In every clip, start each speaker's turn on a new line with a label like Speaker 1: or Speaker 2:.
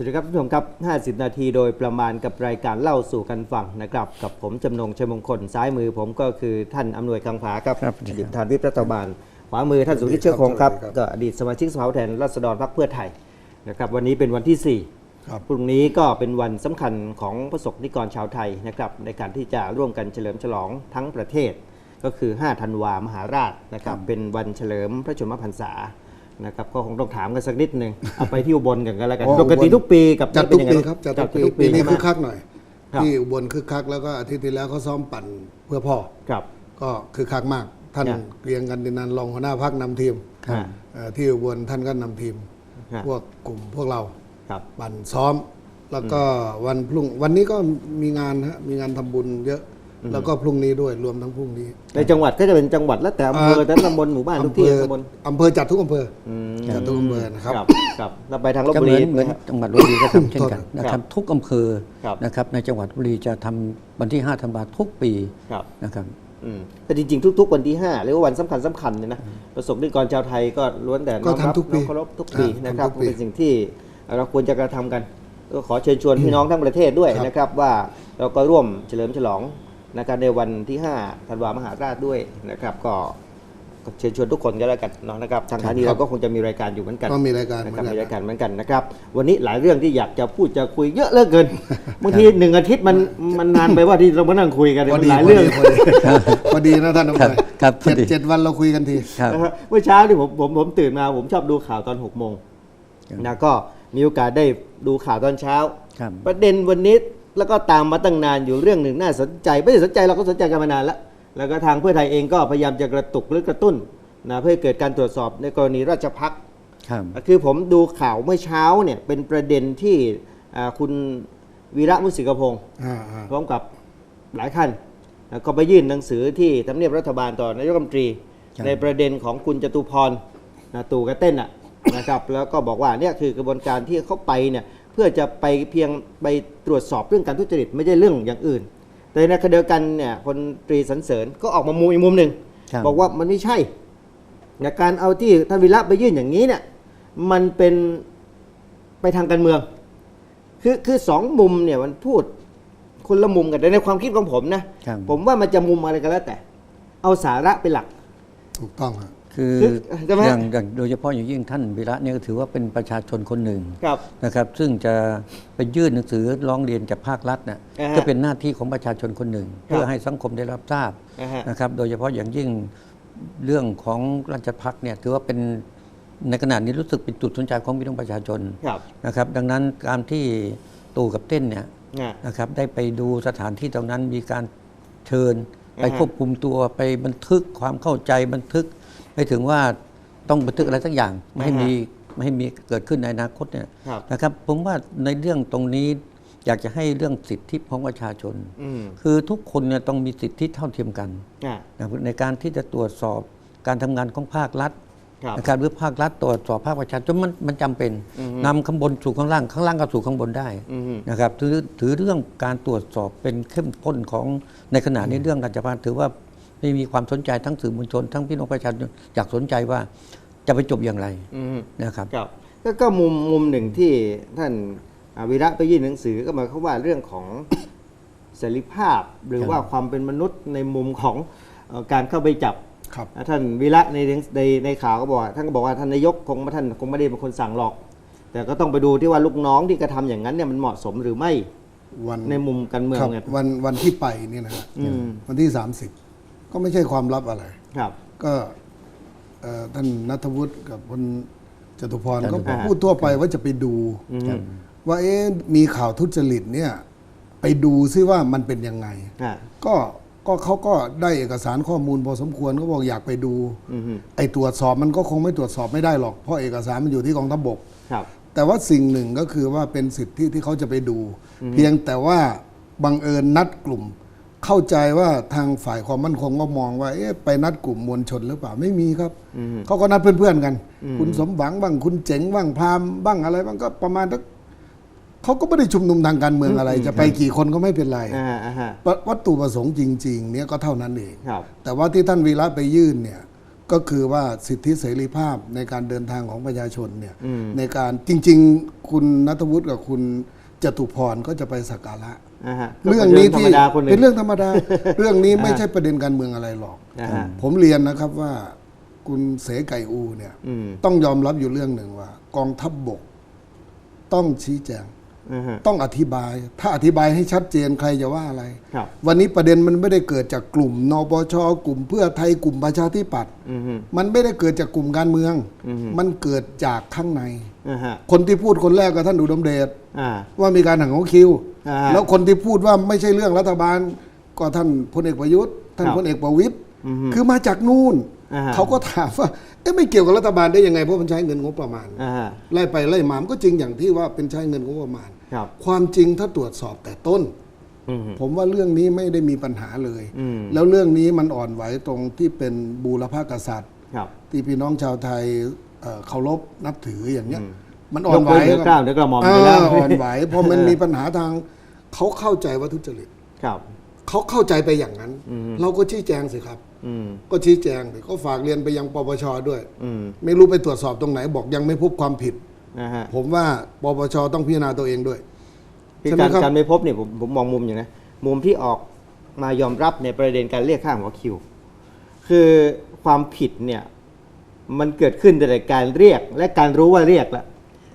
Speaker 1: กับสวัสดีครับท่านผู้ชมครับ 50 นาทีโดยประมาณกับรายการเล่าสู่กันฟังนะครับ กับผมจำนงชัยมงคล ซ้ายมือผมก็คือท่านอำนวยคังผาครับ
Speaker 2: ครับ
Speaker 1: อดีตประธานวิปรัฐบาล ขวามือท่านสุริชเชื้อคงครับ
Speaker 3: สวัสดีครับ
Speaker 1: ก็อดีตสมาชิกสภาผู้แทนราษฎรพรรคเพื่อไทยนะครับ วันนี้เป็นวันที่ 4
Speaker 3: ครับ
Speaker 1: พรุ่งนี้ก็เป็นวันสำคัญของประสบนิกรชาวไทยนะครับในการที่จะร่วมกันเฉลิมฉลองทั้งประเทศ ก็คือ 5 ธันวามหาราชนะครับเป็นวันเฉลิมพระชนมพรรษา นะครับก็คงต้องถามกันสักนิดหนึ่งเอาไปที่อุบลกันก็แล้วกัน
Speaker 3: อ๋อ
Speaker 1: ปกติ
Speaker 3: อุบล
Speaker 1: ทุกปีกับ
Speaker 3: จัด
Speaker 1: นี่
Speaker 3: ทุก
Speaker 1: เป็น
Speaker 3: ปี
Speaker 1: ยังไง
Speaker 3: ครับจัด
Speaker 1: จั
Speaker 3: ทุ
Speaker 1: ด
Speaker 3: กปี
Speaker 1: ทุกปี
Speaker 3: ปีนี้
Speaker 1: ใช่ไหม
Speaker 3: คึกคักหน่อย
Speaker 1: ครับ
Speaker 3: ที่อุบลคึกคักแล้วก็อาทิตย์ที่แล้วเขาซ้อมปั่นเพื่อพ่อ
Speaker 1: ครับ
Speaker 3: ก็คึกคักมาก ท่าน
Speaker 1: ครับ
Speaker 3: เกรียงกันดินันท์รองหัวหน้าพักนำทีม
Speaker 1: ครับ
Speaker 3: เอ่อที่อุบลท่านก็นำทีม
Speaker 1: ครับ
Speaker 3: พวกกลุ่มพวกเรา
Speaker 1: ครับ
Speaker 3: ปั่นซ้อม แล้วก็วันพรุ่งวันนี้ก็มีงานฮะมีงานทำบุญเยอะ แล้วก็พรุ่งนี้ด้วยรวมทั้งพรุ่งนี้
Speaker 1: ในจังหวัดก็จะเป็นจังหวัดแล้วแต่อำเภอ
Speaker 3: เอ่อ
Speaker 1: แต่ละตำบลหมู่บ้านทุกที่
Speaker 3: อำเภอ
Speaker 1: ตำบล
Speaker 3: อำเภอจัดทุกอำเภออ
Speaker 1: ม
Speaker 3: จัดทุกอำเภอนะครับ
Speaker 1: ครับครับแล้วไปทางลบ
Speaker 2: ก็
Speaker 1: บุ
Speaker 2: เหมื
Speaker 1: รี
Speaker 2: อนเหมือน
Speaker 1: นะครับ
Speaker 2: จังหวัดลบบุรีก็ทำเช่นกันนะค
Speaker 1: ครั
Speaker 2: รั
Speaker 1: บบ
Speaker 2: ทุกอำเภอ
Speaker 1: ครับ
Speaker 2: นะครับในจังหวัดลบบุรีจะทำวันที่5ธันวาคมทุกปี
Speaker 1: ครับ
Speaker 2: นะครับ
Speaker 1: อืมแต่จริงๆ ทุก ๆ วันที่5เรียกว่าวันสำคัญสำคัญเนี่ยนะประสบนิกรชาวไทยก็ล้วนแต่
Speaker 3: ก็
Speaker 1: น้อมรับ
Speaker 3: ทำทุกปี
Speaker 1: น้อมเคารพทุกปี
Speaker 3: อ่า
Speaker 1: นะครับ
Speaker 3: ทำทุกปี
Speaker 1: เป็นสิ่งที่เราควรจะกระทำกัน ก็ขอเชิญชวนพี่น้องทั้งประเทศด้วย
Speaker 3: ครับ
Speaker 1: นะครับว่าเราก็ร่วมเฉลิมฉลอง นะครับในวันที่5ธันวามหาราชด้วยนะครับก็ก็เชิญชวนทุกคนก็แล้วกันเนาะนะครับทางสถานีเราก็คงจะมีรายการอยู่เหมือนกัน
Speaker 3: ก็มีรายการ
Speaker 1: นะ
Speaker 3: เห
Speaker 1: ค
Speaker 3: มื
Speaker 1: รั
Speaker 3: อบน
Speaker 1: มี
Speaker 3: กั
Speaker 1: รานยการเหมือนกันนะครับ วันนี้หลายเรื่องที่อยากจะพูดจะคุยเยอะเหลือเกินบางทีหนึ่งอาทิตย์มันมันนานไปว่าที่เรามานั่งคุยกันเนี่ย
Speaker 3: พอ
Speaker 1: มัน
Speaker 3: ดี
Speaker 1: หลาย
Speaker 3: พอ
Speaker 1: เรื่อง
Speaker 3: ดีพอดีพอดีนะท่านอำนวย
Speaker 2: ครับพอ
Speaker 3: เจ็ด
Speaker 2: ดี
Speaker 3: เจ็ดวันเราคุยกันที
Speaker 2: ครับ
Speaker 1: นะฮะเมื่อเช้าที่ผมผมผมตื่นมาผมชอบดูข่าวตอน6กโมง
Speaker 2: ครับ
Speaker 1: นะก็มีโอกาสได้ดูข่าวตอนเช้า
Speaker 2: ครับ
Speaker 1: ประเด็นวันนี้ แล้วก็ตามมาตั้งนานอยู่เรื่องหนึ่งน่าสนใจ ไม่ได้สนใจเราก็สนใจกันมานานแล้วแล้วก็ทางเพื่อไทยเองก็พยายามจะกระตุกหรือกระตุ้นนะเพื่อให้เกิดการตรวจสอบในกรณีราชพัก
Speaker 2: ครับ
Speaker 1: คือผมดูข่าวเมื่อเช้าเนี่ยเป็นประเด็นที่อ่าคุณวีระมุสิกพงศ์
Speaker 3: อ่าอ่า
Speaker 1: พร้อมกับหลายท่านนะก็ไปยื่นหนังสือที่ทำเนียบรัฐบาลต่อนายกรัฐมนตรี
Speaker 2: ครับ
Speaker 1: ในประเด็นของคุณจตุพรนะตู่กระเต้นอะนะครับแล้วก็บอกว่าเนี่ยคือกระบวนการที่เขาไปเนี่ย เพื่อจะไปเพียงไปตรวจสอบเรื่องการทุจริตไม่ใช่เรื่องอย่างอื่น แต่ในขณะเดียวกันเนี่ยพลตรีสันเสริญก็ออกมามุมอีกมุมหนึ่ง
Speaker 2: ครับ
Speaker 1: บอกว่ามันไม่ใช่นะการเอาที่ท่านวิระไปยื่นอย่างนี้เนี่ยมันเป็นไปทางการเมือง คือคือสองมุมเนี่ยมันพูดคนละมุมกันแต่ในความคิดของผมนะครับผมว่ามันจะมุมอะไรก็แล้วแต่ เอาสาระเป็นหลัก
Speaker 3: ถูกต้องฮะ
Speaker 2: คือ
Speaker 1: คือใช่ไหม
Speaker 2: อย่างอย่างโดยเฉพาะอย่างยิ่งท่านวีระเนี่ยก็ถือว่าเป็นประชาชนคนหนึ่ง
Speaker 1: ครับ
Speaker 2: นะครับ ซึ่งจะไปยื่นหนังสือร้องเรียนจากภาครัฐน่ะ
Speaker 1: อ่าฮะ
Speaker 2: ก็เป็นหน้าที่ของประชาชนคนหนึ่ง
Speaker 1: ครับ
Speaker 2: เพื่อให้สังคมได้รับทราบ
Speaker 1: นะฮะ
Speaker 2: นะครับ โดยเฉพาะอย่างยิ่งเรื่องของราชพักเนี่ยถือว่าเป็นในขณะนี้รู้สึกเป็นจุดสนใจของพี่น้องประชาชน
Speaker 1: ครับ
Speaker 2: นะครับ ดังนั้นการที่ตู่กับเต้นเนี่ย
Speaker 1: นะ
Speaker 2: นะครับได้ไปดูสถานที่ตรงนั้นมีการเชิญ ไป
Speaker 1: อ่าฮะ
Speaker 2: ควบคุมตัวไปบันทึกความเข้าใจบันทึก ให้ถึงว่าต้องบันทึกอะไรสักอย่างไม่ให้มีไม่ให้มีเกิดขึ้นในอนาคตเนี่ย
Speaker 1: ครับ
Speaker 2: นะครับผมว่าในเรื่องตรงนี้อยากจะให้เรื่องสิทธิของประชาชน
Speaker 1: อืม
Speaker 2: คือทุกคนเนี่ยต้องมีสิทธิเท่าเทียมกัน
Speaker 1: นะ
Speaker 2: นะครับในการที่จะตรวจสอบการทำงานของภาครัฐ
Speaker 1: ครับ
Speaker 2: นะครับหรือภาครัฐตรวจสอบภาคประชาชนมันมันจำเป็น
Speaker 1: อือฮึ
Speaker 2: นำข้างบนสู่ข้างล่างข้างล่างก็สู่ข้างบนได้
Speaker 1: อืม
Speaker 2: นะครับถือถือเรื่องการตรวจสอบเป็นเข้มข้นของในขณะนี้เรื่องราชพัฒถือว่า ไม่มีความสนใจทั้งสื่อมวลชน ทั้งพี่น้องประชาชนอยากสนใจว่าจะไปจบอย่างไร
Speaker 1: อืม
Speaker 2: นะครับ
Speaker 1: ครับก็ก็มุมมุมหนึ่งที่ท่านอาวิระไปยื่นหนังสือก็หมายความว่าเรื่องของเสรีภาพ หรือ
Speaker 2: ครับ
Speaker 1: ว่าความเป็นมนุษย์ในมุมของเอ่อการเข้าไปจับ
Speaker 3: ครับ
Speaker 1: อะท่านวีระในในในข่าวก็บอกว่าท่านก็บอกว่าท่านนายกคงไม่ท่านคงไม่ได้เป็นคนสั่งหรอก แต่ก็ต้องไปดูที่ว่าลูกน้องที่กระทำอย่างนั้นเนี่ยมันเหมาะสมหรือไม่
Speaker 3: วัน
Speaker 1: ในมุมการเมือง
Speaker 3: ครับ
Speaker 1: เนี่ย
Speaker 3: วันวันที่ไปเนี่ยนะฮะ
Speaker 1: อืม
Speaker 3: วันที่ 30 ก็ไม่ใช่ความลับอะไร
Speaker 1: ครับ
Speaker 3: ก็เอ่อท่านนัทวุฒิกับพลจตุพร
Speaker 2: จตุ
Speaker 3: ก็
Speaker 2: พร
Speaker 3: พูดทั่วไปว่าจะไปดู
Speaker 1: อืม
Speaker 3: ว่าเอ๊ะมีข่าวทุจริตเนี่ย ไปดูซิว่ามันเป็นยังไง
Speaker 1: อ่า
Speaker 3: ก็ก็เขาก็ได้เอกสารข้อมูลพอสมควรเขาบอกอยากไปดู
Speaker 1: อืม
Speaker 3: ไอ้ตรวจสอบมันก็คงไม่ตรวจสอบไม่ได้หรอก เพราะเอกสารมันอยู่ที่กองทัพบก
Speaker 1: ครับ
Speaker 3: แต่ว่าสิ่งหนึ่งก็คือว่าเป็นสิทธิที่เขาจะไปดู เพียงแต่ว่าบังเอิญนัดกลุ่ม เข้าใจว่าทางฝ่ายความมั่นคงก็มองว่าเอ๊ะไปนัดกลุ่มมวลชนหรือเปล่าไม่มีครับ
Speaker 1: อืม
Speaker 3: เขาก็นัดเพื่อนๆกัน คุณสมหวังบ้างคุณเจ๋งบ้างพราหมณ์บ้างอะไรบ้างก็ประมาณทักเขาก็ไม่ได้ชุมนุมทางการเมืองอะไร จะไปกี่คนก็ไม่เป็นไร
Speaker 1: อ่าอ่าฮะ
Speaker 3: วัตถุประสงค์จริง ๆ เนี่ยก็เท่านั้นเอง
Speaker 1: ครับ
Speaker 3: แต่ว่าที่ท่านวีระไปยื่นเนี่ยก็คือว่าสิทธิเสรีภาพในการเดินทางของประชาชนเนี่ย
Speaker 1: อืม
Speaker 3: ในการจริง ๆ คุณนัทวุฒิกับคุณจตุพรก็จะไปสักการะ
Speaker 1: อ่าฮะ
Speaker 3: เรื่องนี้
Speaker 1: ธร
Speaker 3: ที่
Speaker 1: รมดาคนหนึ่ง
Speaker 3: เป็นเรื่องธรรมดา เรื่องนี้ไม่ใช่ประเด็นการเมืองอะไรหรอก
Speaker 1: อ่าฮะ
Speaker 3: ผมเรียนนะครับว่าคุณเสไก่อูเนี่ย
Speaker 1: อืม
Speaker 3: ต้องยอมรับอยู่เรื่องหนึ่งว่า กองทัพบบก ต้องชี้แจง
Speaker 1: อ่าฮะ
Speaker 3: ต้องอธิบาย ถ้าอธิบายให้ชัดเจนใครจะว่าอะไร
Speaker 1: ครับ
Speaker 3: วันนี้ประเด็นมันไม่ได้เกิดจากกลุ่มนปชกลุ่มเพื่อไทยกลุ่มประชาธิปัตย์
Speaker 1: อืมฮึ
Speaker 3: มันไม่ได้เกิดจากกลุ่มการเมือง
Speaker 1: อือฮึ
Speaker 3: มันเกิดจากข้างใน
Speaker 1: อ่าฮะ
Speaker 3: คนที่พูดคนแรกก็ท่านอุดมเดช
Speaker 1: อ่า
Speaker 3: ว่ามีการหักหัวคิว
Speaker 1: อ่า
Speaker 3: แล้วคนที่พูดว่าไม่ใช่เรื่องรัฐบาล ก็ท่านพลเอกประยุทธ์ ท่าน
Speaker 1: ครับ
Speaker 3: พลเอกประวิตย
Speaker 1: อือฮึ
Speaker 3: คือมาจากนู่น
Speaker 1: อ่าฮะ
Speaker 3: เขาก็ถามว่าเอ๊ะไม่เกี่ยวกับรัฐบาลได้ยังไงเพราะมันใช้เงินงบประมาณ
Speaker 1: อ่าฮะ
Speaker 3: ไล่ไปไล่มามันก็จริงอย่างที่ว่าเป็นใช้เงินงบประมาณ
Speaker 1: ครับ
Speaker 3: ความจริงถ้าตรวจสอบแต่ต้น
Speaker 1: อืมฮึ
Speaker 3: ผมว่าเรื่องนี้ไม่ได้มีปัญหาเลย
Speaker 1: อืม
Speaker 3: แล้วเรื่องนี้มันอ่อนไหวตรงที่เป็นบูรพากษัตริย์
Speaker 1: ครับ
Speaker 3: ที่พี่น้องชาวไทยเอ่อเคารพนับถืออย่างเนี้ย
Speaker 1: อืม
Speaker 3: มันอ่อนไหว
Speaker 1: ยกเว้นเหนือเกล้าเหนือกระหม่อม
Speaker 3: เอ
Speaker 1: ไปแล้ว
Speaker 3: ออ่อนไหวเพราะมันมีปัญหาทางเขาเข้าใจว่าทุจริต
Speaker 1: ครับ
Speaker 3: เขาเข้าใจไปอย่างนั้น
Speaker 1: อืม
Speaker 3: เราก็ชี้แจงสิครับ
Speaker 1: อืม
Speaker 3: ก็ชี้แจงสิก็ฝากเรียนไปยังปปชด้วย
Speaker 1: อืม
Speaker 3: ไม่รู้ไปตรวจสอบตรงไหนบอกยังไม่พบความผิด
Speaker 1: นะฮะ
Speaker 3: ผมว่าปปชต้องพิจารณาตัวเองด้วย
Speaker 1: ที่
Speaker 3: ใช่ไหม
Speaker 1: การ
Speaker 3: ครับ
Speaker 1: การไม่พบเนี่ยผมผมมองมุมอย่างนะ มุมที่ออกมายอมรับในประเด็นการเรียกค่าหัวคิว คือความผิดเนี่ยมันเกิดขึ้นแต่การเรียกและการรู้ว่าเรียกละ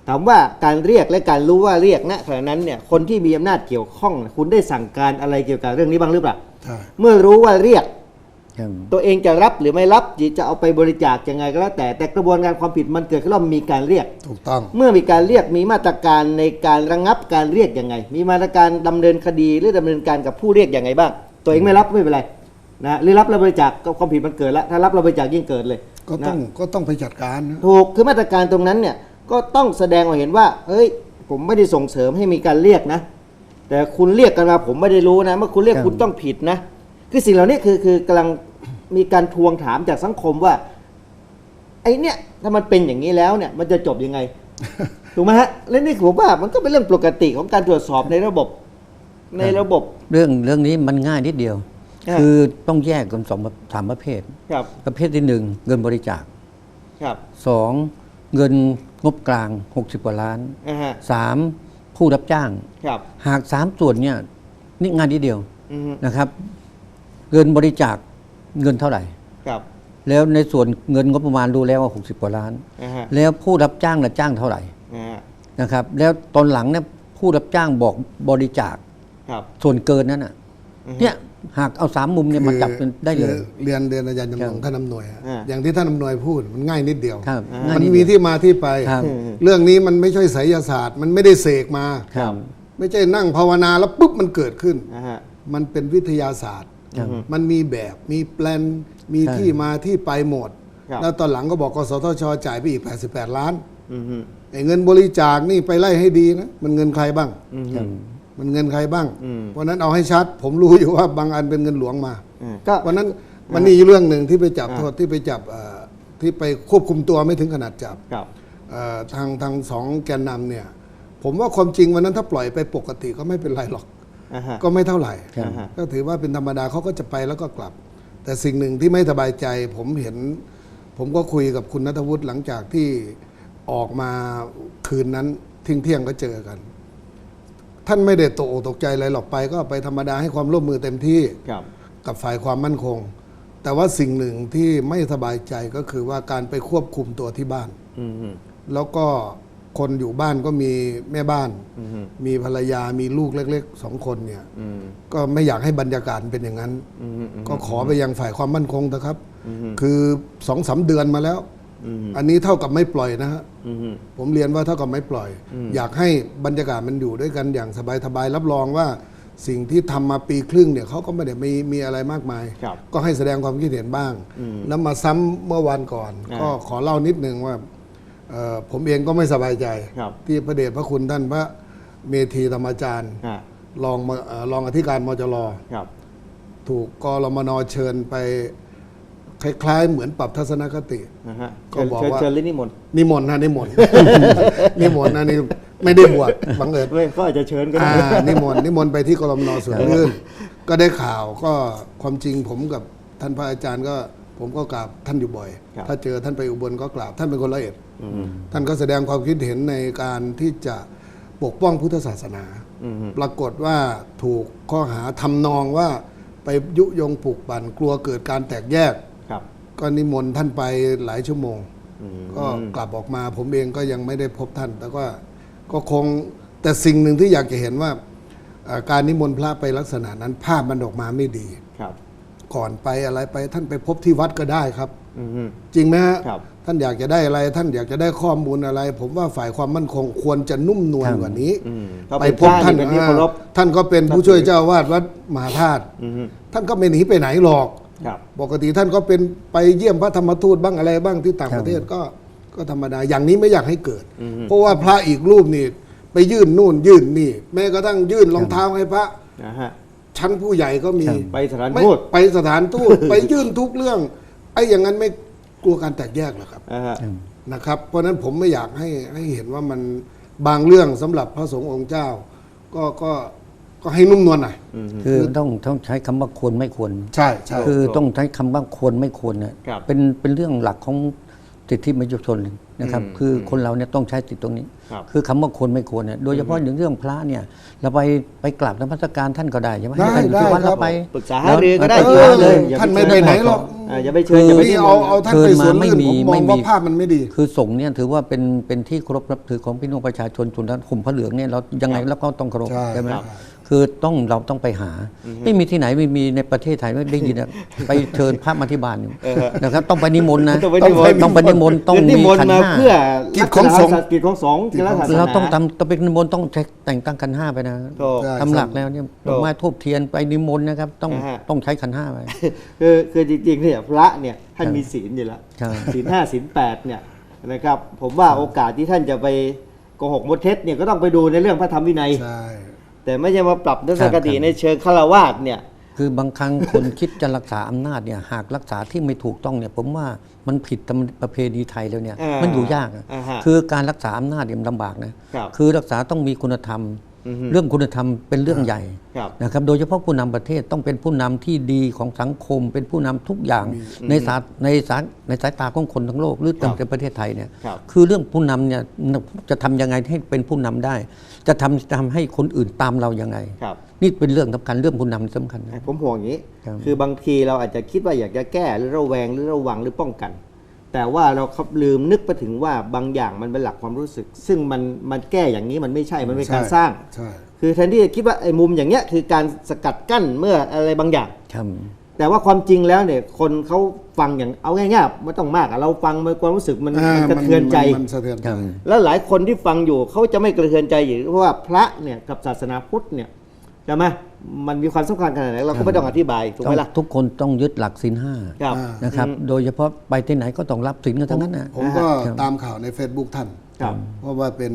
Speaker 1: ถามว่าการเรียกและการรู้ว่าเรียกณขณะนั้นเนี่ยคนที่มีอำนาจเกี่ยวข้อง คุณได้สั่งการอะไรเกี่ยวกับเรื่องนี้บ้างหรือเปล่า
Speaker 3: ใช่
Speaker 1: เมื่อรู้ว่าเรียก
Speaker 2: ครับ
Speaker 1: ตัวเองจะรับหรือไม่รับจะเอาไปบริจาคยังไงก็แล้วแต่แต่กระบวนการความผิดมันเกิดขึ้นแล้วมีการเรียก
Speaker 3: ถูกต้อง
Speaker 1: เมื่อมีการเรียกมีมาตรการในการระงับการเรียกยังไง มีมาตรการดำเนินคดีหรือดำเนินการกับผู้เรียกยังไงบ้าง ตัวเองไม่รับไม่เป็นไรนะหรือรับแล้วบริจาคก็ความผิดมันเกิดแล้วถ้ารับแล้วบริจาคยิ่งเกิดเลย
Speaker 3: ก็ต้อง
Speaker 1: นะ
Speaker 3: ก็ต้องไปจัดการนะ
Speaker 1: ถูกคือมาตรการตรงนั้นเนี่ยก็ต้องแสดงมาเห็นว่าเฮ้ย ผมไม่ได้ส่งเสริมให้มีการเรียกนะ แต่คุณเรียกกันมาผมไม่ได้รู้นะ เมื่อคุณเรียก
Speaker 2: ครับ
Speaker 1: คุณต้องผิดนะ คือสิ่งเหล่านี้คือคือกำลังมีการทวงถามจากสังคมว่า ไอ้เนี่ยถ้ามันเป็นอย่างนี้แล้วเนี่ย มันจะจบยังไง ถูกไหมฮะและนี่ผมว่ามันก็เป็นเรื่องปกติของการตรวจสอบในระบบ ในระบบ
Speaker 2: เรื่องเรื่องนี้มันง่ายนิดเดียว
Speaker 1: อ่า
Speaker 2: คือต้องแยกกันสองประสามประเภท
Speaker 1: ครับ
Speaker 2: ประเภทที่หนึ่งเงินบริจาค
Speaker 1: ครับ
Speaker 2: สองเงินงบกลาง 60 กว่าล้าน
Speaker 1: อ่าฮะ
Speaker 2: สามผู้รับจ้าง
Speaker 1: ครับ
Speaker 2: หากสามส่วนเนี่ยนี่งานนิดเดียว
Speaker 1: อือฮึ
Speaker 2: นะครับ เงินบริจาคเงินเท่าไหร่
Speaker 1: ครับ
Speaker 2: แล้วในส่วนเงินงบประมาณรู้แล้วว่า 60 กว่าล้าน
Speaker 1: อ่าฮะ
Speaker 2: แล้วผู้รับจ้างละจ้างเท่าไหร่
Speaker 1: อ่าฮะ
Speaker 2: นะครับ แล้วตอนหลังเนี่ยผู้รับจ้างบอกบริจาค
Speaker 1: ครับ
Speaker 2: ส่วนเกินนั้นน่ะ
Speaker 1: อือฮึ
Speaker 2: เนี่ยหากเอาสามมุมเนี่ยมาจับกันได้เลย
Speaker 3: คือเรียนเรียนอาจารย์จำลอง
Speaker 2: ครับ
Speaker 3: ท่านอำนวยอะ
Speaker 1: อ่า
Speaker 3: อย่างที่ท่านอำนวยพูดมันง่ายนิดเดียว
Speaker 2: ครับ
Speaker 1: อ่า
Speaker 2: ง่าย
Speaker 3: มัน
Speaker 2: นิด
Speaker 3: มี
Speaker 2: เดียว
Speaker 3: ที่มาที่ไป
Speaker 2: ครับ
Speaker 3: เรื่องนี้มันไม่ใช่ไสยศาสตร์ มันไม่ได้เสกมา
Speaker 2: ครับ
Speaker 3: ไม่ใช่นั่งภาวนาแล้วปุ๊บมันเกิดขึ้น
Speaker 1: อ่าฮะ
Speaker 3: มันเป็นวิทยาศาสตร์
Speaker 2: ครับ
Speaker 3: มันมีแบบมีแปลนมี
Speaker 2: ใช่
Speaker 3: ที่มาที่ไปหมด
Speaker 1: ครับ
Speaker 3: แล้วตอนหลังก็บอกกสทช จ่ายไปอีก 88 ล้าน
Speaker 1: อือฮึ
Speaker 3: ไอ้เงินบริจาคนี่ไปไล่ให้ดีนะ มันเงินใครบ้าง
Speaker 1: อือ
Speaker 2: ค
Speaker 1: ฮึ
Speaker 2: รับ
Speaker 3: มันเงินใครบ้าง
Speaker 1: อืม
Speaker 3: เพราะฉะนั้นเอาให้ชัด ผมรู้อยู่ว่าบางอันเป็นเงินหลวงมา
Speaker 1: อ่าก็
Speaker 3: วันนั้นมันมีเรื่องหนึ่งที่ไปจับ
Speaker 1: อ่า
Speaker 3: โทษที่ไปจับเอ่อที่ไปควบคุมตัวไม่ถึงขนาดจับ
Speaker 1: ครับ
Speaker 3: เอ่อทางทางสองแกนนำเนี่ย ผมว่าความจริงวันนั้นถ้าปล่อยไปปกติก็ไม่เป็นไรหรอก
Speaker 1: อ่าฮะ
Speaker 3: ก็ไม่เท่าไหร่
Speaker 2: ครับ
Speaker 1: อ่าฮะ
Speaker 3: ก็ถือว่าเป็นธรรมดาเขาก็จะไปแล้วก็กลับ แต่สิ่งหนึ่งที่ไม่สบายใจ ผมเห็น ผมก็คุยกับคุณนัทวุฒิหลังจากที่ออกมาคืนนั้นเที่ยงเที่ยงๆก็เจอกัน ท่านไม่ได้ตกอกตกใจอะไรหรอกไปก็ไปธรรมดาให้ความร่วมมือเต็มที่
Speaker 1: ครับ
Speaker 3: กับฝ่ายความมั่นคง แต่ว่าสิ่งหนึ่งที่ไม่สบายใจก็คือว่าการไปควบคุมตัวที่บ้าน
Speaker 1: อือฮึ
Speaker 3: แล้วก็ คนอยู่บ้านก็มีแม่บ้าน
Speaker 1: อือฮึ
Speaker 3: มีภรรยามีลูกเล็กๆสองคนเนี่ย
Speaker 1: อืม
Speaker 3: ก็ไม่อยากให้บรรยากาศเป็นอย่างนั้น
Speaker 1: อือฮึอือฮึ
Speaker 3: ก็ขอไปยังฝ่ายความมั่นคงนะครับ
Speaker 1: อือฮึ
Speaker 3: คือสองสาเดือนมาแล้ว
Speaker 1: อือฮึ
Speaker 3: อันนี้เท่ากับไม่ปล่อยนะฮะ
Speaker 1: อือฮึ
Speaker 3: ผมเรียนว่าเท่ากับไม่ปล่อย อยากให้บรรยากาศมันอยู่ด้วยกันอย่างสบายๆรับรองว่าสิ่งที่ทำมาปีครึ่งเนี่ยเขาก็ไม่ได้มีมีอะไรมากมาย
Speaker 1: ครับ
Speaker 3: ก็ให้แสดงความคิดเห็นบ้าง
Speaker 1: อืม
Speaker 3: แล้วมาซ้ำเมื่อวันก่อน
Speaker 1: อ่า
Speaker 3: ก็ขอเล่านิดนึงว่าเอ่อ ผมเองก็ไม่สบายใจ
Speaker 1: ครับ
Speaker 3: ที่พระเดชพระคุณท่านพระเมธีธรรมจารย์
Speaker 1: อ่าร
Speaker 3: องมาเอ่อรองอธิการมจร
Speaker 1: ครับ
Speaker 3: ถูกกรมนเชิญไปคล้าย ๆ เหมือนปรับทัศนคติ
Speaker 1: นะฮะ
Speaker 3: ก็
Speaker 1: เชิญ
Speaker 3: บอก
Speaker 1: เชิญ
Speaker 3: ว่า
Speaker 1: เชิญลิ้นนิมนต์
Speaker 3: นิมนต์นะนิมนต์นิมนต์นะนี่ไม่ได้บวชบังเอิญ
Speaker 1: เว้ยก็อาจจะเชิญก็ได้
Speaker 3: อ่านิมนต์นิมนต์ไปที่กรมนสวนลื่นก็ได้ข่าวก็ความจริงผมกับท่านพระอาจารย์ก็ ผมก็กราบท่านอยู่บ่อย
Speaker 1: ครับ
Speaker 3: ถ้าเจอท่านไปอุบลก็กราบท่านเป็นคนละเอียด
Speaker 1: อืม
Speaker 3: ท่านก็แสดงความคิดเห็นในการที่จะปกป้องพุทธศาสนา
Speaker 1: อืม
Speaker 3: ปรากฏว่าถูกข้อหาทำนองว่าไปยุยงปลุกปั่นกลัวเกิดการแตกแยก
Speaker 1: ครับ
Speaker 3: ก็นิมนต์ท่านไปหลายชั่วโมง
Speaker 1: อืม
Speaker 3: ก็กลับออกมาผมเองก็ยังไม่ได้พบท่าน แต่ว่าก็คงแต่สิ่งหนึ่งที่อยากจะเห็นว่าเอ่อการนิมนต์พระไปลักษณะนั้นภาพมันออกมาไม่ดี
Speaker 1: ครับ
Speaker 3: ก่อนไปอะไรไป ท่านไปพบที่วัดก็ได้ครับ
Speaker 1: อืม
Speaker 3: จริงไหมฮะ
Speaker 1: ครับ
Speaker 3: ท่านอยากจะได้อะไร ท่านอยากจะได้ข้อมูลอะไร ผมว่าฝ่ายความมั่นคงควรจะนุ่มนวล
Speaker 2: ครับ
Speaker 3: กว่านี้
Speaker 1: อืมเขา
Speaker 3: ไป
Speaker 1: เป็น
Speaker 3: พบท่าน
Speaker 1: พระนี่เป็นที่เคารพ
Speaker 3: อ่าท่านก็เป็นผู้ช่วยเจ้าอาวาดวัดมหาธาตุ
Speaker 1: อืม
Speaker 3: ท่านก็ไม่หนีไปไหนหรอก
Speaker 1: ครับ
Speaker 3: ปกติท่านก็เป็นไปเยี่ยมพระธรรมทูตบ้างอะไรบ้างที่ต่าง
Speaker 2: ครับ
Speaker 3: ประเทศก็ก็ธรรมดาอย่างนี้ไม่อยากให้เกิดเพราะว่าพระอีกรูปนี่ไปยื่นนู่นยื่นนี่ แม้กระทั่งยื่นรองเท้าให้พระ
Speaker 1: นะฮะ
Speaker 3: ชั้นผู้ใหญ่ก็มี
Speaker 1: ไปสถาน
Speaker 3: ไม่
Speaker 1: ทูต
Speaker 3: ไปสถานทูตไปยื่นทุกเรื่อง ไอ้อย่างนั้นไม่กลัวการแตกแยกเหรอครับ
Speaker 1: นะฮะ
Speaker 3: นะครับ เพราะฉะนั้นผมไม่อยากให้ให้เห็นว่ามันบางเรื่องสำหรับพระสงฆ์องค์เจ้า ก็ก็ก็ให้นุ่มนวลหน่อย
Speaker 2: คือต้องต้องใช้คำว่าควรไม่ควร
Speaker 3: ใช่ใช่
Speaker 2: คือต้องใช้คำว่าควรไม่ควรเนี่ย
Speaker 1: ครับ
Speaker 2: เป็นเป็นเรื่องหลักของสิทธิมนุษยชน นะครับ
Speaker 1: อืม
Speaker 2: คือคนเราเนี่ยต้องใช้สิทธิตรงนี้
Speaker 1: ครับ
Speaker 2: คือคำว่าควรไม่ควรเนี่ยโดยเฉพาะอย่างเรื่องพระเนี่ย เราไปไปกราบนมัสการท่านก็ได้ใช่ไหม
Speaker 3: ได้
Speaker 2: ท่านอยู่ที่วัด
Speaker 3: ได้ครับ
Speaker 2: เราไป
Speaker 1: ปรึกษาหารือก็ได้
Speaker 2: ปรึกษาเลย
Speaker 1: อย่า
Speaker 3: ท่านไม่ไปไหนหรอก
Speaker 1: อ่าอย่าไปเชิญอย่าไป
Speaker 3: นี่
Speaker 1: นิม
Speaker 3: เอา
Speaker 1: นต์
Speaker 3: เอาท่านไปสวน
Speaker 2: เชิญมาไม่
Speaker 3: ลื่น
Speaker 2: มี
Speaker 3: ผมม
Speaker 2: ไม่
Speaker 3: อง
Speaker 2: มี
Speaker 3: ว่าภาพมันไม่ดี
Speaker 2: คือสงฆ์เนี่ยถือว่าเป็นเป็นที่เคารพนับถือของพี่น้องประชาชนส่วนนั้นข่มพระเหลืองเนี่ยเรายังไงเราก็ต้องเคารพ
Speaker 3: ใช่
Speaker 2: ใช่ไหม
Speaker 3: ครับ
Speaker 2: คือต้องเราต้องไปหา ไม่มีที่ไหนไม่มีในประเทศไทยไม่ได้ยินอะไปเชิญพระมาที่บ้านอยู่นะครับ ต้องไปนิมนต์นะ
Speaker 1: ต้องไปนิมนต์
Speaker 2: ต้องไปนิมนต์ต้อง
Speaker 1: คือนิ
Speaker 2: มี
Speaker 1: มนต์
Speaker 2: ขัน
Speaker 1: มา
Speaker 2: ห้า
Speaker 1: เพื่อ
Speaker 3: กิจของสงฆ์
Speaker 1: กิจของสงฆ์กิจลักษณะศสน
Speaker 2: เราต้องทำต้องไปนิมนต์ต้องใช้แต่งตั้งขันห้าไปนะ
Speaker 1: โถ่
Speaker 3: ใช่
Speaker 2: ตำหลักแล้วเนี่ย
Speaker 1: โถ่
Speaker 2: ดอกไม้ทูบเทียนไปนิมนต์นะครับ ต้อง
Speaker 1: นะฮะ
Speaker 2: ต้องใช้ขันห้าไป
Speaker 1: คือคือจริงๆเนี่ยพระเนี่ยท่าน
Speaker 2: ครับ
Speaker 1: มีศีลอยู่แล้ว
Speaker 2: ใช่
Speaker 1: ศีลห้าศีลแปดเนี่ยนะครับผมว่าโอกาสที่ท่านจะไปโกหกมดเท็จเนี่ยก็ต้องไปดูในเรื่องพระธรรมวินัย
Speaker 3: ใช่
Speaker 1: แต่ไม่ใช่มาปรับทัศนคติ
Speaker 2: ครับ
Speaker 1: ในเชิงฆราวาสเนี่ย
Speaker 2: คือบางครั้งคนคิดจะรักษาอำนาจเนี่ยหากรักษาที่ไม่ถูกต้องเนี่ยผมว่ามันผิดตามประเพณีไทยแล้วเนี่ย
Speaker 1: อ่ามั
Speaker 2: มันอยู่ยากอะ
Speaker 1: อ่าฮะ
Speaker 2: คือการรักษาอำนาจเนี่ยมันลำบากนะครับคือรักษาต้องมีคุณธรรม
Speaker 1: อือฮึ
Speaker 2: เรื่องคุณธรรมเป็นเรื่องใหญ่
Speaker 1: ครับ
Speaker 2: นะครับ โดยเฉพาะผู้นำประเทศต้องเป็นผู้นำที่ดีของสังคม เป็นผู้นำทุกอย่างในสายในสายในสายตาของคนทั้งโลกหรือ
Speaker 1: ครับ
Speaker 2: ในประเทศไทยเนี่ย
Speaker 1: ครับ
Speaker 2: คือเรื่องผู้นำเนี่ยจะทำยังไงให้เป็นผู้นำได้ จะทำทำให้คนอื่นตามเรายังไง
Speaker 1: ครับ
Speaker 2: นี่เป็นเรื่องสำคัญเรื่องผู้นำสำคัญนะ
Speaker 1: ผมห่วงอย่างนี้
Speaker 2: ครับ
Speaker 1: คือบางทีเราอาจจะคิดว่าอยากจะแก้หรือระแวงหรือระวังหรือป้องกัน แต่ว่าเราครับลืมนึกไปถึงว่าบางอย่างมันเป็นหลักความรู้สึก ซึ่งมันมันแก้อย่างนี้มันไม่ใช่มันเป็นการ
Speaker 3: ใช่
Speaker 1: สร้าง
Speaker 3: ใช่
Speaker 1: คือแทนที่จะคิดว่าไอ้มุมอย่างเงี้ยคือการสกัดกั้นเมื่ออะไรบางอย่าง
Speaker 2: ครับ
Speaker 1: แต่ว่าความจริงแล้วเนี่ยคนเขาฟังอย่างเอาง่ายๆไม่ต้องมากอะเราฟังมันความรู้สึกมัน
Speaker 3: อ่า
Speaker 1: มันกระเทือนใจ
Speaker 3: มันสะเทือนใจ
Speaker 2: ครับ
Speaker 1: แล้วหลายคนที่ฟังอยู่เขาจะไม่กระเทือนใจอยู่เพราะว่าพระเนี่ยกับศาสนาพุทธเนี่ยใช่ไหม มันมีความสำคัญขนาดไหนเราก็ไม่ต้องอธิบายถูกไหมล่ะ
Speaker 2: ทุกคนต้องยึดหลักศีลห้า
Speaker 1: ครับ
Speaker 3: อ่า
Speaker 2: นะครับ โดยเฉพาะไปที่ไหนก็ต้องรับศีลกันทั้งนั้นนะ
Speaker 3: ผมก็
Speaker 2: ครับ
Speaker 3: ตามข่าวใน Facebook ท่าน
Speaker 1: ครับ
Speaker 3: เพราะว่าเป็น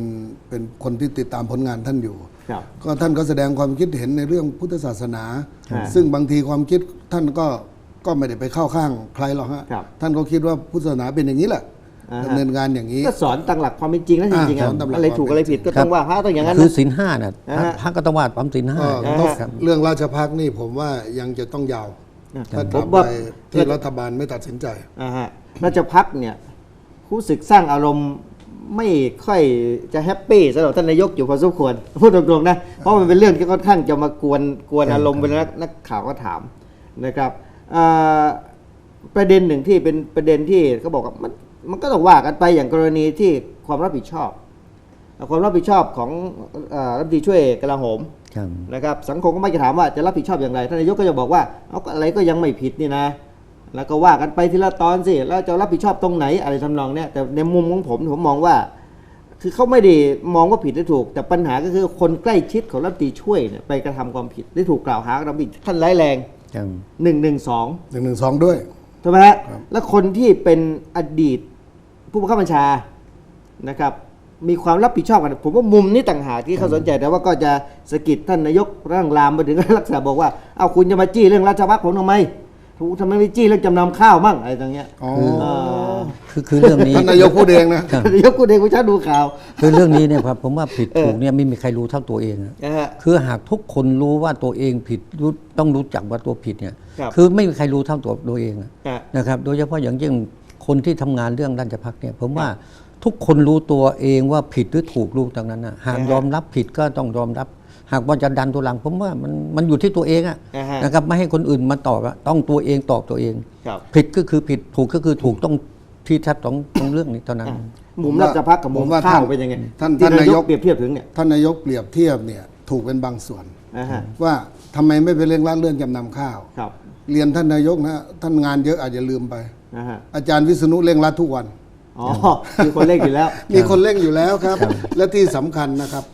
Speaker 3: เป็นคนที่ติดตามผลงานท่านอยู่
Speaker 1: ครับ
Speaker 3: ก็ท่านก็แสดงความคิดเห็นในเรื่องพุทธศาสนา
Speaker 1: ครับ
Speaker 3: ซึ่งบางทีความคิดท่านก็ก็ไม่ได้ไปเข้าข้างใครหรอกฮะ
Speaker 1: ครับ
Speaker 3: ท่านก็คิดว่าพุทธศาสนาเป็นอย่างนี้แหละ
Speaker 1: อ่าฮะ
Speaker 3: ดำเนินการอย่างนี้
Speaker 1: ก็สอนตั้งหลักความเป็นจริงแล้วจริงๆ
Speaker 3: อ่า
Speaker 1: อะ
Speaker 3: สอนตามหลัก
Speaker 1: อะไรถูก
Speaker 3: ความ
Speaker 1: อะไร
Speaker 3: เป็นจริ
Speaker 1: ผิด
Speaker 3: ง
Speaker 1: ก็ต้องว่าพระต้องอย่างนั้น
Speaker 2: คือ
Speaker 1: นะ
Speaker 2: ศีลห้าน่ะ
Speaker 1: อ่าฮะ
Speaker 2: พระก็ต้องวาดความศีลห้า
Speaker 3: ก็
Speaker 1: อ่า
Speaker 3: ต้อง
Speaker 2: ครับ
Speaker 3: เรื่องราชพักนี่ผมว่ายังจะต้องยาวถ้า
Speaker 1: ผ
Speaker 3: ตรามบ
Speaker 1: ว่า
Speaker 3: ใดที่รัฐบาลไม่ตัดสินใจ
Speaker 1: อ่าฮะราชพักเนี่ยรู้สึกสร้างอารมณ์ไม่ค่อยจะแฮปปี้สำหรับท่านนายกอยู่พอสมควรพูดตรงๆนะ เพราะมันเป็นเรื่องที่ค่อนข้างจะมากวนกวนอารมณ์เวลานักนักข่าวก็ถามนะครับอ่าประเด็นหนึ่งที่เป็นประเด็นที่เขาบอกว่ามัน มันก็ต้องว่ากันไปอย่างกรณีที่ความรับผิดชอบ ความรับผิดชอบของเอ่อรัฐมนตรีช่วยกลาโหม
Speaker 2: ครับ
Speaker 1: นะครับสังคมก็ไม่จะถามว่าจะรับผิดชอบอย่างไรท่านนายกก็จะบอกว่าเอาก็อะไรก็ยังไม่ผิดนี่นะ แล้วก็ว่ากันไปทีละตอนสิแล้วจะรับผิดชอบตรงไหนอะไรทำนองเนี้ยแต่ในมุมของผมผมมองว่า คือเขาไม่ได้มองว่าผิดหรือถูก แต่ปัญหาก็คือคนใกล้ชิดของรัฐมนตรีช่วยเนี่ยไปกระทำความผิดที่ถูกกล่าวหากระทำผิดท่านร้ายแรง
Speaker 2: ครับ
Speaker 1: หนึ่งหนึ่งสอง
Speaker 3: หนึ่งหนึ่งสองด้วย
Speaker 1: ใช่ไหมฮะแล้วคนที่เป็นอดีต ผู้บังคับบัญชานะครับมีความรับผิดชอบกัน ผมว่ามุมนี้ต่างหากที่เขาสนใจแต่ว่าก็จะสะกิดท่านนายกร่างลามมาถึงรักษาบอกว่าเอาคุณจะมาจี้เรื่องราชวัฒผมทำไมถูกทำไมไม่จี้เรื่องจำนำข้าวมั่งอะไรต่างเงี้ย
Speaker 3: อ๋อ
Speaker 2: คือคือเรื่องนี้
Speaker 3: ท่านนายกพูดเองนะ
Speaker 2: ครับ
Speaker 1: ยกกูเด็กกูชาดูข่าว
Speaker 2: คือเรื่องนี้เนี่ยครับผมว่าผิด
Speaker 1: เออ
Speaker 2: ถูกเนี่ยไม่มีใครรู้เท่าตัวเองอะ
Speaker 1: นะฮะ
Speaker 2: คือหากทุกคนรู้ว่าตัวเองผิดรู้ต้องรู้จักว่าตัวผิดเนี่ย
Speaker 1: ครับ
Speaker 2: คือไม่มีใครรู้เท่าตัวตัวเองอะ
Speaker 1: ฮะ
Speaker 2: นะครับ โดยเฉพาะอย่างยิ่ง คนที่ทำงานเรื่องราชพักเนี่ยผมว่าทุกคนรู้ตัวเองว่าผิดหรือถูกรู้ดังนั้นนะหาก
Speaker 1: อ่าฮะ
Speaker 2: ยอมรับผิดก็ต้องยอมรับ หากว่าจะดันตัวหลังผมว่ามันมันอยู่ที่ตัวเองอะ
Speaker 1: อ่าฮะ
Speaker 2: นะครับไม่ให้คนอื่นมาตอบอะต้องตัวเองตอบตัวเอง
Speaker 1: ครับ
Speaker 2: ผิดก็คือผิดถูกก็คือถูกต้องที่ชัดตรงตรงเรื่องนี้เท่านั้น
Speaker 1: อะมุมราชพักกับมุ
Speaker 3: ผมมว่า
Speaker 1: ข้าว
Speaker 3: ท่าน
Speaker 1: เป็นยังไง
Speaker 3: ท่าน
Speaker 1: ที่
Speaker 3: ท่านนายก
Speaker 1: เปรียบเทียบถึงเนี่ย
Speaker 3: ท่านนายกเปรียบเทียบเนี่ยถูกเป็นบางส่วน
Speaker 1: นะฮะ
Speaker 3: ว่าทำไมไม่ไปเร่งรัดเรื่องจำนำข้าว
Speaker 1: ครับ
Speaker 3: เรียนท่านนายกนะท่านงานเยอะอาจจะลืมไป
Speaker 1: นะฮะ
Speaker 3: อาจารย์วิษณุเร่งรัดทุกวัน
Speaker 1: อ๋อ มีคนเล่นอยู่แล้ว
Speaker 3: มีคนเร่งอยู่แล้วครับ และที่สำคัญนะครับ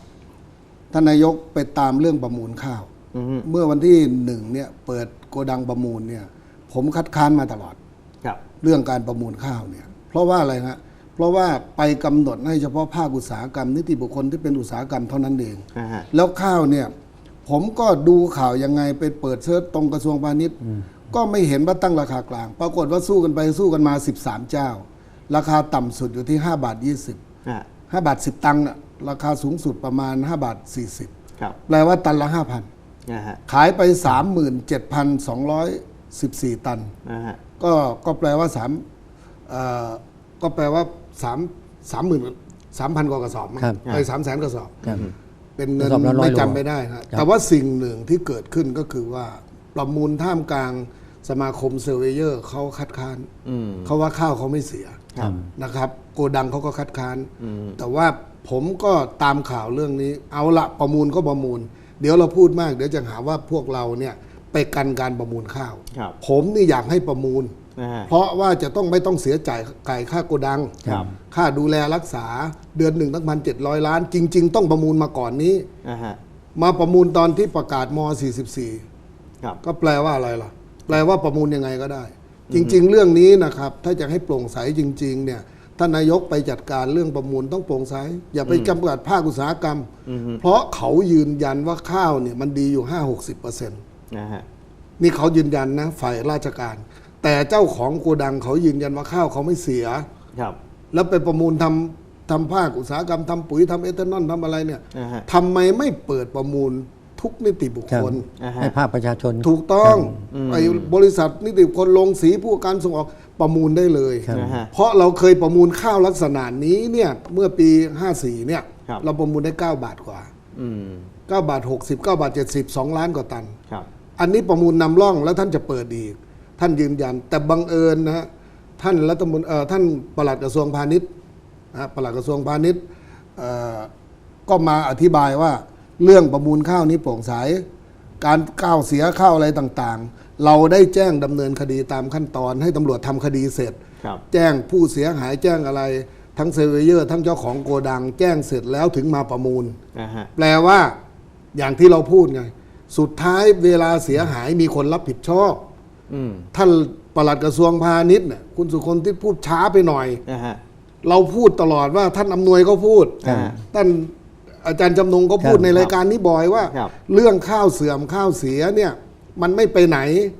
Speaker 3: ท่านนายกไปตามเรื่องประมูลข้าว
Speaker 1: อือฮึ
Speaker 3: เมื่อวันที่หนึ่งเนี่ยเปิดโกดังประมูลเนี่ย ผมคัดค้านมาตลอด
Speaker 1: ครับ
Speaker 3: เรื่องการประมูลข้าวเนี่ย เพราะว่าอะไรฮะเพราะว่าไปกำหนดให้เฉพาะภาคอุตสาหกรรม นิติบุคคลที่เป็นอุตสาหกรรมเท่านั้นเอง
Speaker 1: นะฮะ
Speaker 3: แล้วข้าวเนี่ย ผมก็ดูข่าวยังไงไปเปิดเซิร์ชตรงกระทรวงพาณิชย์ ก็ไม่เห็นว่าตั้งราคากลาง ปรากฏว่าสู้กันไปสู้กันมา 13 เจ้า ราคาต่ำสุดอยู่ที่ 5 บาท 20
Speaker 1: อะ
Speaker 3: 5บาท 10 ตังค์น่ะราคาสูงสุดประมาณ 5 บาท 40
Speaker 1: ครับ
Speaker 3: แปลว่าตันละ 5,000
Speaker 1: นะฮะ
Speaker 3: ขายไป 37,214 ตัน
Speaker 1: นะฮะ
Speaker 3: ก็ก็แปลว่าสามเอ่อก็แปลว่าสามสามหมื่นสามพันกว่ากระสอบมั้ง
Speaker 2: ครับ
Speaker 3: ไอ้สามแสนกระสอบ
Speaker 2: ครับ
Speaker 3: เป็นเงิน
Speaker 2: กระสอบละร้อย
Speaker 3: ไม่
Speaker 2: โล
Speaker 3: จำไม่ได้นะแต่ว่าสิ่งหนึ่งที่เกิดขึ้นก็คือว่า ประมูลท่ามกลางสมาคมเซอร์เวเยอร์เขาคัดค้าน
Speaker 1: อืม
Speaker 3: เขาว่าข้าวเขาไม่เสีย
Speaker 1: ครับ
Speaker 3: นะครับ โกดังเขาก็คัดค้าน
Speaker 1: อืม
Speaker 3: แต่ว่าผมก็ตามข่าวเรื่องนี้ เอาละประมูลก็ประมูล เดี๋ยวเราพูดมาก เดี๋ยวจะหาว่าพวกเราเนี่ยไปกันการประมูลข้าว
Speaker 1: ครับ
Speaker 3: ผมนี่อยากให้ประมูล
Speaker 1: นะฮะ
Speaker 3: เพราะว่าจะต้องไม่ต้องเสียจ่ายไก่ค่าโกดัง
Speaker 1: ครับ
Speaker 3: ค่าดูแลรักษาเดือนหนึ่งตั้งพันเจ็ดร้อยล้าน จริง ๆ ต้องประมูลมาก่อนนี้
Speaker 1: นะฮะ
Speaker 3: มาประมูลตอนที่ประกาศม 44
Speaker 1: ครับ
Speaker 3: ก็แปลว่าอะไรล่ะ แปลว่าประมูลยังไงก็ได้ จริง ๆ เรื่องนี้นะครับ ถ้าจะให้โปร่งใสจริง ๆ เนี่ยท่านนายกไปจัดการเรื่องประมูลต้องโปร่งใส อย่าไปจำกัดภาคอุตสาหกรรม เพราะเขายืนยันว่าข้าวเนี่ยมันดีอยู่ 5-60%เปอร์เซ็นต์
Speaker 1: นะฮะ
Speaker 3: นี่เขายืนยันนะฝ่ายราชการ แต่เจ้าของโกดังเขายืนยันว่าข้าวเขาไม่เสีย
Speaker 1: ครับ
Speaker 3: แล้วไปประมูลทำทำภาคอุตสาหกรรมทำปุ๋ยทำเอทานอลทำอะไรเนี่ย
Speaker 1: นะฮะ
Speaker 3: ทำไมไม่เปิดประมูล ทุกนิติบุคคล
Speaker 1: นะฮะ
Speaker 2: ให้ภาคประชาชน
Speaker 3: ถูกต้อง
Speaker 1: อืม
Speaker 3: ไอ้บริษัทนิติบุคคลลงสีผู้การส่งออกประมูลได้เลย
Speaker 2: ครับ
Speaker 1: นะฮะ
Speaker 3: เพราะเราเคยประมูลข้าวลักษณะนี้เนี่ยเมื่อปี 54เนี่ย
Speaker 1: ครับ
Speaker 3: เราประมูลได้ 9 บาทกว่า
Speaker 1: อืม
Speaker 3: 9บาท 60 9บาท 70 2 ล้านกว่าตัน
Speaker 1: ครับ
Speaker 3: อันนี้ประมูลนำร่องแล้วท่านจะเปิดอีก ท่านยืนยัน แต่บังเอิญนะฮะท่านรัฐมนตรีเอ่อท่านปลัดกระทรวงพาณิชย์นะฮะปลัดกระทรวงพาณิชย์เอ่อก็มาอธิบายว่า เรื่องประมูลข้าวนี้โปร่งใสการก้าวเสียข้าวอะไรต่างๆ เราได้แจ้งดำเนินคดีตามขั้นตอนให้ตำรวจทำคดีเสร็จ
Speaker 1: ครับ
Speaker 3: แจ้งผู้เสียหายแจ้งอะไร ทั้งเซเวเยอร์ ทั้งเจ้าของโกดัง แจ้งเสร็จแล้วถึงมาประมูล
Speaker 1: นะฮะ
Speaker 3: แปลว่าอย่างที่เราพูดไง สุดท้ายเวลาเสียหายมีคนรับผิดชอบ
Speaker 1: อืม
Speaker 3: ท่านปลัดกระทรวงพาณิชย์เนี่ยคุณสุคนที่พูดช้าไปหน่อย
Speaker 1: นะฮะ
Speaker 3: เราพูดตลอดว่าท่านอำนวยก็พูด
Speaker 1: ครับ
Speaker 3: ท่าน อาจารย์จำนงก็พูด
Speaker 2: ครับ
Speaker 3: ในรายการนี้บ่อยว่า
Speaker 1: ครับ
Speaker 3: เรื่องข้าวเสื่อมข้าวเสียเนี่ยมันไม่ไปไหน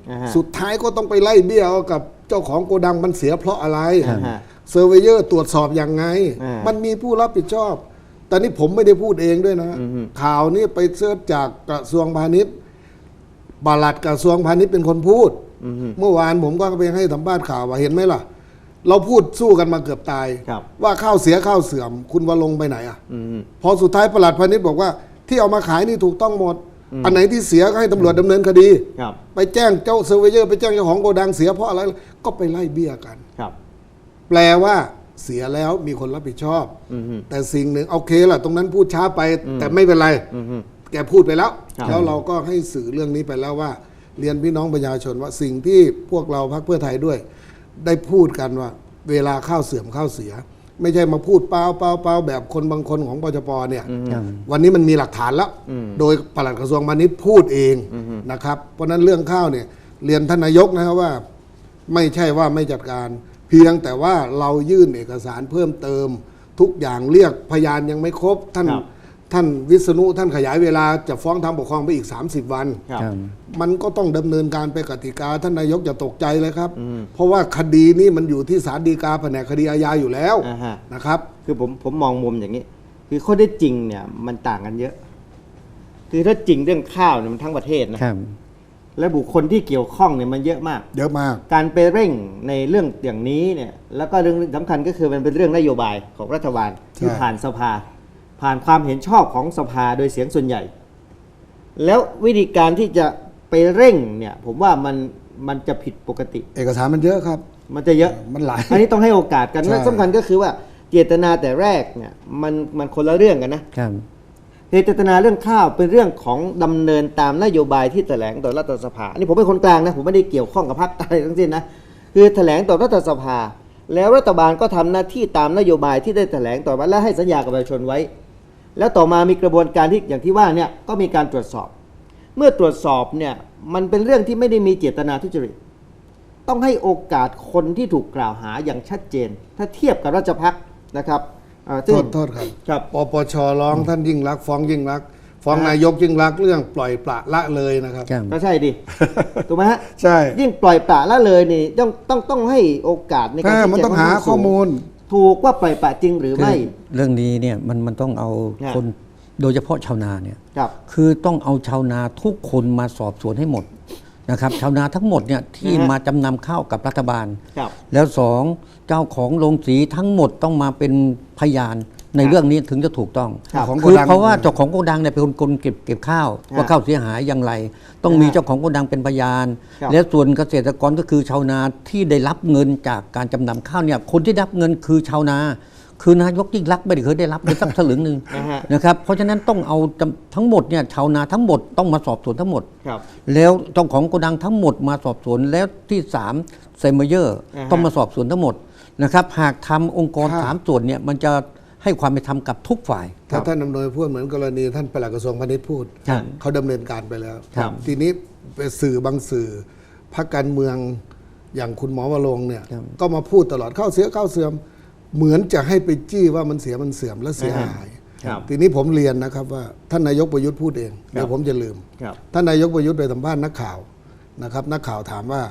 Speaker 1: อ่าฮะ
Speaker 3: สุดท้ายก็ต้องไปไล่เบี้ยเอากับเจ้าของโกดังมันเสียเพราะอะไร
Speaker 1: อ่าฮะ
Speaker 3: เซอร์เวเยอร์ตรวจสอบยังไง
Speaker 1: อ่ามั
Speaker 3: มันมีผู้รับผิดชอบ แต่นี่ผมไม่ได้พูดเองด้วยนะ
Speaker 1: อือฮึ
Speaker 3: ข่าวนี้ไปเสิร์ชจากกระทรวงพาณิชย์บาลัดกระทรวงพาณิชย์เป็นคนพูด
Speaker 1: อืมฮึ
Speaker 3: เมื่อวานผมก็ไปให้สัมภาษณ์ข่าวว่าเห็นไหมล่ะ เราพูดสู้กันมาเกือบตาย
Speaker 1: ครับ
Speaker 3: ว่าข้าวเสียข้าวเสื่อม คุณวลงค์ไปไหนอะ
Speaker 1: อืม
Speaker 3: พอสุดท้ายประหลัดพาณิชย์บอกว่า ที่เอามาขายนี่ถูกต้องหมด อันไหนที่เสียก็ให้ตำรวจดำเนินคดี
Speaker 1: ครับ
Speaker 3: ไปแจ้งเจ้าเซอร์เวเยอร์ไปแจ้งเจ้าของโกดังเสียเพราะอะไรก็ไปไล่เบี้ยกัน
Speaker 1: ครับ
Speaker 3: แปลว่าเสียแล้วมีคนรับผิดชอบ
Speaker 1: อืมฮึ
Speaker 3: แต่สิ่งหนึ่งโอเคล่ะ ตรงนั้นพูดช้าไป แต่ไม่เป็นไร
Speaker 1: อืมฮึ
Speaker 3: แกพูดไปแล้ว
Speaker 1: ครับ
Speaker 3: แล้วเราก็ให้สื่อเรื่องนี้ไปแล้วว่า เรียนพี่น้องประชาชนว่าสิ่งที่พวกเราพักเพื่อไทยด้วย ได้พูดกันว่า เวลาข้าวเสื่อมข้าวเสีย ไม่ใช่มาพูดเปล่าเปล่าเปล่าแบบคนบางคนของปจปเนี่ย
Speaker 2: ครับ
Speaker 3: วันนี้มันมีหลักฐานแล้ว
Speaker 1: อืม
Speaker 3: โดยปลัดกระทรวงพาณิชย์พูดเองนะครับ เพราะฉะนั้นเรื่องข้าวเนี่ยเรียนท่านนายกนะครับว่า ไม่ใช่ว่าไม่จัดการ เพียงแต่ว่าเรายื่นเอกสารเพิ่มเติม ทุกอย่างเรียกพยานยังไม่ครบท่าน
Speaker 1: ครับ
Speaker 3: ท่านวิษณุท่านขยายเวลาจะฟ้องทางปกครองไปอีก 30 วัน
Speaker 1: ครับ
Speaker 2: ครับ
Speaker 3: มันก็ต้องดำเนินการไปกติกา ท่านนายกจะตกใจเลยครับเพราะว่าคดีนี้มันอยู่ที่ศาลฎีกาแผนกคดีอาญาอยู่แล้ว
Speaker 1: อ่าฮะ
Speaker 3: นะครับ
Speaker 1: คือผมผมมองมุมอย่างนี้ คือข้อได้จริงเนี่ยมันต่างกันเยอะ คือถ้าจริงเรื่องข้าวเนี่ยมันทั้งประเทศนะ ครับ และบุคคลที่เกี่ยวข้องเนี่ยมันเยอะมาก
Speaker 3: เยอะมาก
Speaker 1: การไปเร่งในเรื่องอย่างนี้เนี่ย แล้วก็เรื่องสำคัญก็คือมันเป็นเรื่องนโยบายของรัฐบาลที่
Speaker 3: ใช่
Speaker 1: ผ่านสภา ผ่านความเห็นชอบของสภาโดยเสียงส่วนใหญ่ แล้ววิธีการที่จะไปเร่งเนี่ยผมว่ามันมันจะผิดปกติ
Speaker 3: เอกสารมันเยอะครับ
Speaker 1: มันจะเยอะ
Speaker 3: มันหลาย
Speaker 1: อันนี้ต้องให้โอกาสกัน
Speaker 3: ใช่
Speaker 1: และสำคัญก็คือว่าเจตนาแต่แรกเนี่ยมันมันคนละเรื่องกันนะ ครับ เจตนาเรื่องข้าวเป็นเรื่องของดำเนินตามนโยบายที่แถลงต่อรัฐสภาอันนี้ผมเป็นคนกลางนะผมไม่ได้เกี่ยวข้องกับพรรคอะไรทั้งสิ้นนะคือแถลงต่อรัฐสภา แล้วรัฐบาลก็ทำหน้าที่ตามนโยบายที่ได้แถลงต่อมาและให้สัญญากับประชาชนไว้ แล้วต่อมามีกระบวนการที่อย่างที่ว่าเนี่ยก็มีการตรวจสอบ เมื่อตรวจสอบเนี่ยมันเป็นเรื่องที่ไม่ได้มีเจตนาทุจริต ต้องให้โอกาสคนที่ถูกกล่าวหาอย่างชัดเจน ถ้าเทียบกับราชพักนะครับอ่า
Speaker 3: โท
Speaker 1: ซึ่ง
Speaker 3: ษโทษครับ
Speaker 1: ครับ
Speaker 3: ปปชร้องท่านยิ่งรักษณ์ฟ้องยิ่งรักษณ์ฟ้อง
Speaker 1: อ่าน
Speaker 3: นายกยิ่งรักษณ์เรื่องปล่อยปละละเลยนะครับ
Speaker 2: ครับ
Speaker 1: ก็ใช่ดิถูกไหมฮะ
Speaker 3: ใช่
Speaker 1: ยิ่งปล่อยปละละเลยนี่ต้องต้องต้องให้โอกาสในการ
Speaker 3: อ่า
Speaker 1: ชี้
Speaker 3: มัน
Speaker 1: แจ
Speaker 3: ต้องหา
Speaker 1: ค่นข้
Speaker 3: ข้อมูล
Speaker 1: ถูกว่าปล่อยปละจริงหรือ
Speaker 2: คือ
Speaker 1: ไม่
Speaker 2: เรื่องนี้เนี่ยมันมันต้องเอา
Speaker 1: ฮะ
Speaker 2: คนโดยเฉพาะชาวนาเนี่ย
Speaker 1: ครับ
Speaker 2: คือต้องเอาชาวนาทุกคนมาสอบสวนให้หมดนะครับชาวนาทั้งหมดเนี่ยที่
Speaker 1: นะฮะ
Speaker 2: มาจำนำข้าวกับรัฐบาล
Speaker 1: ครับ
Speaker 2: แล้วสองเจ้าของโรงสีทั้งหมดต้องมาเป็นพยาน ใน
Speaker 1: ครับ
Speaker 2: เรื่องนี้ถึงจะถูกต้อง
Speaker 1: ครับ
Speaker 3: ของโก
Speaker 2: คือ
Speaker 3: ดัง
Speaker 2: เพราะว่าเจ้าของโกดังเนี่ยเป็นคนคนเก็บเก็บข้าว
Speaker 1: ฮะ
Speaker 2: ว่าข้าวเสียหายอย่างไร ต้องมีเจ้าของโกดังเป็นพยาน
Speaker 1: ครับ
Speaker 2: และส่วนเกษตรกรก็คือชาวนาที่ได้รับเงินจากการจำนำข้าวเนี่ยคนที่ได้รับเงินคือชาวนา คือนายกยิ่งรักษณ์ไม่ได้เคยได้รับเลยสักสลึงหนึ่ง
Speaker 1: นะฮะ
Speaker 2: นะครับเพราะฉะนั้นต้องเอาจำทั้งหมดเนี่ยชาวนาทั้งหมดต้องมาสอบสวนทั้งหมด
Speaker 1: ครับ
Speaker 2: แล้วเจ้าของโกดังทั้งหมดมาสอบสวนแล้วที่สามเซมเยอร์
Speaker 1: อ่าฮะ
Speaker 2: ต้องมาสอบสวนทั้งหมดนะครับหากทำองค์กร
Speaker 3: ครับ
Speaker 2: สามส่วนเนี่ยมันจะ ให้ความเป็นธรรมกับทุกฝ่าย
Speaker 3: ถ้าท่านอำนวยพูดเหมือนกรณีท่านปลัดกระทรวงพาณิชย์พูด
Speaker 2: ครับ
Speaker 3: เขาดำเนินการไปแล้ว
Speaker 2: ครับ
Speaker 3: ทีนี้ไปสื่อบางสื่อพรรคการเมืองอย่างคุณหมอวรงค์เนี่ย
Speaker 2: ครับ
Speaker 3: ก็มาพูดตลอดเข้าเสียเข้าเสื่อม เหมือนจะให้ไปจี้ว่ามันเสียมันเสื่อมและเสียหาย
Speaker 1: ครับ
Speaker 3: ทีนี้ผมเรียนนะครับว่าท่านนายกประยุทธ์พูดเองเดี๋ยวผมจะลืม
Speaker 1: ครับ
Speaker 3: ท่านนายกประยุทธ์ไปสัมภาษณ์นักข่าวนะครับ นักข่าวถามว่า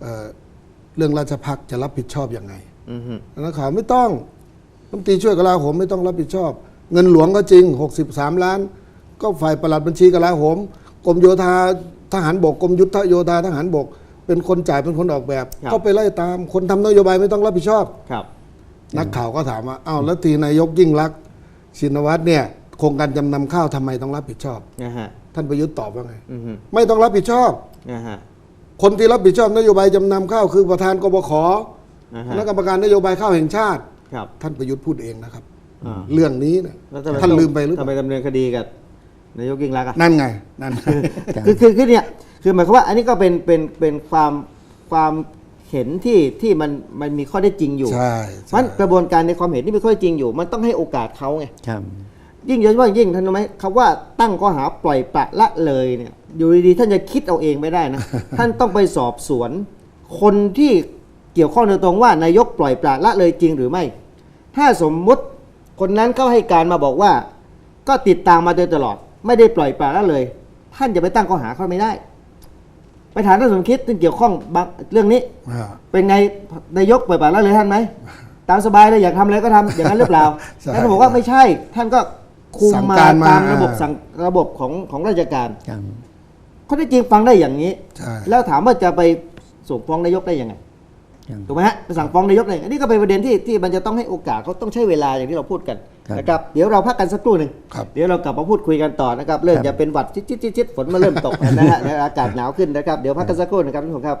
Speaker 3: เอ่อเรื่องราชพักจะรับผิดชอบยังไง
Speaker 1: อือฮึ
Speaker 3: นักข่าวไม่ต้อง รัฐมนตรีช่วยกลาโหมไม่ต้องรับผิดชอบ เงินหลวงก็จริง 63 ล้าน ก็ฝ่ายปลัดบัญชีกลาโหมกรมโยธาทหารบกกรมยุทธโยธาทหารบก เป็นคนจ่ายเป็นคนออกแบบ
Speaker 1: ครับ
Speaker 3: ก็ไปไล่ตามคนทำนโยบายไม่ต้องรับผิดชอบ
Speaker 1: ครับ
Speaker 3: นักข่าวก็ถามว่าอ้าวแล้วทีนายกยิ่งรักษณ์ชินวัตรเนี่ยโครงการจำนำข้าวทำไมต้องรับผิดชอบ
Speaker 1: นะฮะ
Speaker 3: ท่านประยุทธ์ตอบว่าไง
Speaker 1: อือฮึ
Speaker 3: ไม่ต้องรับผิดชอบ
Speaker 1: นะฮะ
Speaker 3: คนที่รับผิดชอบนโยบายจำนำข้าวคือประธานกบข
Speaker 1: อ่า
Speaker 3: ค
Speaker 1: ฮะ
Speaker 3: ณะกรรมการนโยบายข้าวแห่งชาติ
Speaker 1: ครับ
Speaker 3: ท่านประยุทธ์พูดเองนะครับ
Speaker 1: อ่า
Speaker 3: เรื่องนี้นะ
Speaker 1: แล้วทำไม
Speaker 3: ท่าน
Speaker 1: ต้อง
Speaker 3: ลืมไปหรือเป
Speaker 1: ทำไม
Speaker 3: ล่า
Speaker 1: ดำเนินคดีกับนายกยิ่งรักษณ์อะ
Speaker 3: นั่นไงนั่น
Speaker 1: คือคือคือเนี่ยคือหมายความว่าอันนี้ก็เป็นเป็นเป็นความความเห็นที่ที่มันมันมีข้อได้จริงอยู่
Speaker 3: ใช่
Speaker 1: เพ
Speaker 3: ใช่
Speaker 1: ราะฉะนั้นกระบวนการในความเห็นที่มีข้อได้จริงอยู่ มันต้องให้โอกาสเขาไง
Speaker 2: ครับ
Speaker 1: ยิ่งโดยเฉพาะยิ่งท่านรู้ไหมคำว่าตั้งข้อหาปล่อยปละละเลยเนี่ยอยู่ดีๆท่านจะคิดเอาเองไม่ได้นะ ท่านต้องไปสอบสวน คนที่เกี่ยวข้องโดยตรงว่านายกปล่อยปละละเลยจริงหรือไม่ ถ้าสมมุติคนนั้นเขาให้การมาบอกว่า ก็ติดตามมาโดยตลอด ไม่ได้ปล่อยปละละเลย ท่านจะไปตั้งข้อหาเขาไม่ได้ ไปถามท่านสมคิดซึ่งเกี่ยวข้องบางเรื่องนี้
Speaker 3: อ่า
Speaker 1: เป็นไงนายกปล่อยปละละเลยท่านไหมตามสบายเลยอยากทำอะไรก็ทำอย่างนั้นหรือเปล่า
Speaker 3: ใช่
Speaker 1: ท่านบอกว่าไม่ใช่ ท่านก็คุม
Speaker 3: สั่ง
Speaker 1: มา
Speaker 3: การมา
Speaker 1: ตามระบบสั่งระบบของของราชการ
Speaker 2: ครับ
Speaker 1: เขาได้จริงฟังได้อย่างนี้
Speaker 3: ใช่
Speaker 1: แล้วถามว่าจะไปส่งฟ้องนายกได้ยังไง
Speaker 2: ครับ
Speaker 1: ถูกไหมฮะไปสั่งฟ้องนายกได้ยังไงอันนี้ก็เป็นประเด็นที่ที่มันจะต้องให้โอกาสเขาต้องใช้เวลาอย่างที่เราพูดกัน
Speaker 2: ครับ
Speaker 1: นะครับเดี๋ยวเราพักกันสักครู่หนึ่ง
Speaker 3: ครับ
Speaker 1: เดี๋ยวเรากลับมาพูดคุยกันต่อนะครับเริ่ม
Speaker 2: ครับ
Speaker 1: จะเป็นหวัดชิดชิดชิดชิดฝนมาเริ่มตกนะฮะและอากาศหนาวขึ้นนะครับเดี๋ยวพักกันสักครู่นะครับทุกคนครับ